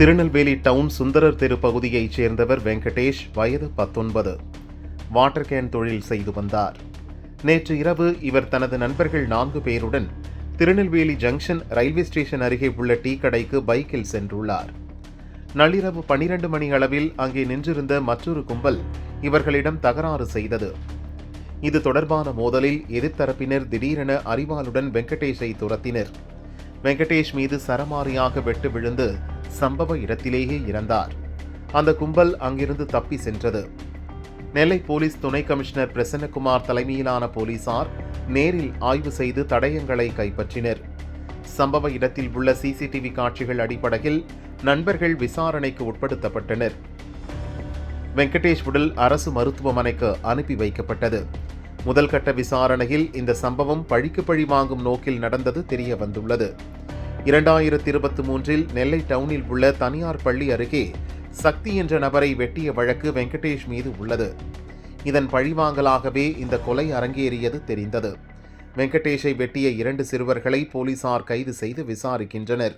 Tirunelveli down Sundarar தெரு பகுதியைச் சேர்ந்தவர் வெங்கடேஷ் வயது பத்தொன்பது. வாட்டர் கேன் தொழில் செய்து வந்தார். நேற்று இரவு இவர் தனது நண்பர்கள் நான்கு பேருடன் திருநெல்வேலி ஜங்ஷன் ரயில்வே ஸ்டேஷன் அருகே உள்ள டீ கடைக்கு பைக்கில் சென்றுள்ளார். நள்ளிரவு பனிரெண்டு மணி அளவில் அங்கே நின்றிருந்த மற்றொரு கும்பல் இவர்களிடம் தகராறு செய்தது. இது தொடர்பான மோதலில் எதிர்த்தரப்பினர் திடீரென அறிவாளுடன் வெங்கடேஷை துரத்தினர். வெங்கடேஷ் மீது சரமாரியாக வெட்டு விழுந்து சம்பவ இடத்திலேயே இறந்தார். அந்த கும்பல் அங்கிருந்து தப்பி சென்றது. நெல்லை போலீஸ் துணை கமிஷனர் பிரசன்னகுமார் தலைமையிலான போலீசார் நேரில் ஆய்வு செய்து தடயங்களை கைப்பற்றினர். சம்பவ இடத்தில் உள்ள சிசிடிவி காட்சிகள் அடிப்படையில் நண்பர்கள் விசாரணைக்கு உட்படுத்தப்பட்டனர். வெங்கடேஷ் உடல் அரசு மருத்துவமனைக்கு அனுப்பி வைக்கப்பட்டது. முதல் கட்ட விசாரணையில் இந்த சம்பவம் பழிக்கு பழி வாங்கும் நோக்கில் நடந்தது தெரிய வந்துள்ளது இரண்டாயிரத்தி இருபத்தி மூன்றில் நெல்லை டவுனில் உள்ள தனியார் பள்ளி அருகே சக்தி என்ற நபரை வெட்டிய வழக்கு வெங்கடேஷ் மீது உள்ளது. இதன் பழிவாங்கலாகவே இந்த கொலை அரங்கேறியது தெரிந்தது. வெங்கடேஷை வெட்டிய இரண்டு சிறுவர்களை போலீசார் கைது செய்து விசாரிக்கின்றனர்.